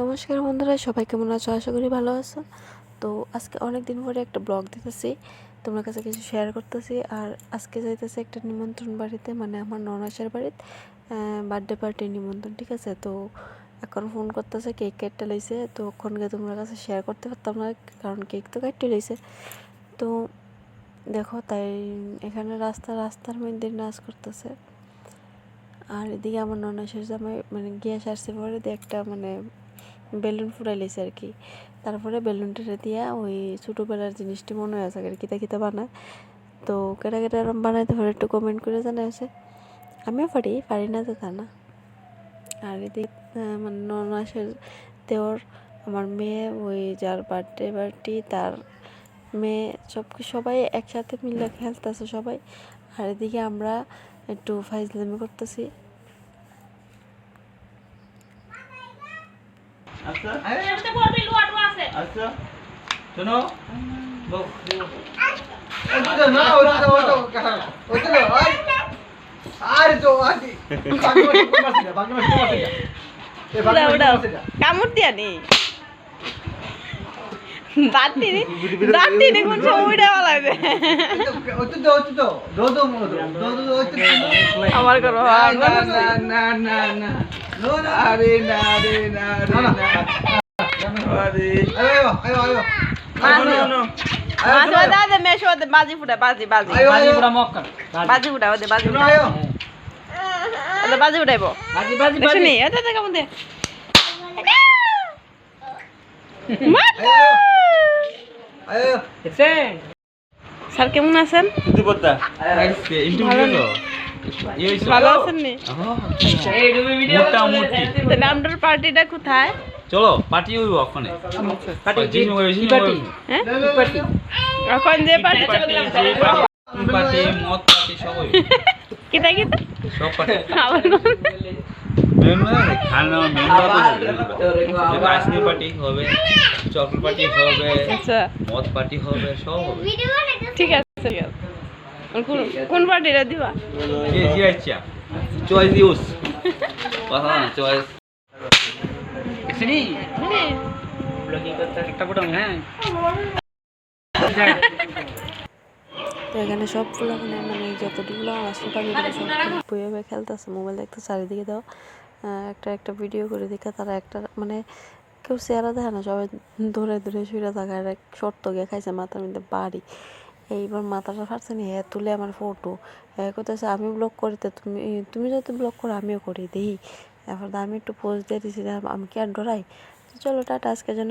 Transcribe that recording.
নমস্কার বন্ধুরা, সবাই কেমন আছো? আশা করি ভালো আছো। তো আজকে অনেক দিন পরে একটা ব্লগ দিতেছি, তোমার কাছে কিছু শেয়ার করতেছি। আর আজকে যাইতেছে একটা নিমন্ত্রণ বাড়িতে মানে আমার ননাসের বাড়িতে বার্থডে পার্টির নিমন্ত্রণ, ঠিক আছে? তো এখন ফোন করতেছে কেক কেটটা লইছে। তো ওখানকে তোমার কাছে শেয়ার করতে পারতাম না, কারণ কেক তো কাটতে লইছে। তো দেখো, তাই এখানে রাস্তা, রাস্তার মধ্যে নাচ করতেছে। আর এদিকে আমার ননাসের জামাই মানে গ্যাস আসছে পরে একটা মানে বেলুন ফুরাই লেছে আর কি। তারপরে বেলুনটা দিয়া ওই ছোটোবেলার জিনিসটি মনে হয়েছে আর কিতা কিতা বানায় তো কেটা কেটা এরম বানাইতে পারে, একটু কমেন্ট করে জানাইছে আমিও পারি পারি না তো তা না। আর এদিকে মানে ননাসের দেওর আমার মেয়ে, ওই যার বার্থডে পার্টি তার মেয়ে সব সবাই একসাথে মিলে খেলতেছে সবাই। আর এদিকে আমরা একটু ফাইজলামি করতেছি। আচ্ছা। এটাতে লোয়াটো আছে। আচ্ছা। শোনো। বউ, না তো আদি বাকি বাকি বাকি কামড় দিয়া নি। দাঁতি দাঁতি উড়ে আমার করো না না না আরে না রে না রে না, আরে আয়ো আয়ো আয়ো মাছ শোনো, শোনো। ওদা দে মেশো বাজি ফুটা বাজি বাজি। বাজি ফুটা ওদে বাজি। ফুটা আয়ো ওদে বাজি ফুটাইবো। বাজি বাজি বাজি। নি ওদে কেমন দে। স্যার কেমন আছেন? ভালো আছেন? নি? তাহলে আমাদের পার্টিটা কোথায়? চলো পার্টি হইব ওখানে পার্টি কি পার্টি হ্যাঁ? এখন যে পার্টি পার্টি মদ পার্টি সব কিতা কিতা? সব পার্টি। খানা মেনু আইসক্রিম পার্টি হবে চকলেট পার্টি হবে আচ্ছা। মদ পার্টি হবে সব হবে। ঠিক আছে ঠিক আছে। কোন পার্টিটা দিবা? যে যে ইচ্ছা চয়েস ইউজ কথা না চয়েস তো এখানে সব ফুলা মানে মানে যতটুকু আসলে সব বয়ে খেলতেছে। মোবাইল দেখতে চারিদিকে দাও একটা একটা ভিডিও করে দেখে তারা একটা মানে কেউ চেহারা দেখে না, সবাই ধরে ধরে শুয়ে থাকা আর শর্ত গিয়ে খাইছে মাথার মধ্যে বাড়ি। এইবার মাথাটা ফাটছে নি হ্যাঁ তুলে আমার ফটো হ্যাঁ করতেছে আমি ব্লগ করিতে তুমি তুমি যদি ব্লগ করো, আমিও করি, দেখি। তারপর আমি একটু পোস্ট দিয়ে যে আমি কি আর ডরাই? চলো, টাটা, আজকের জন্য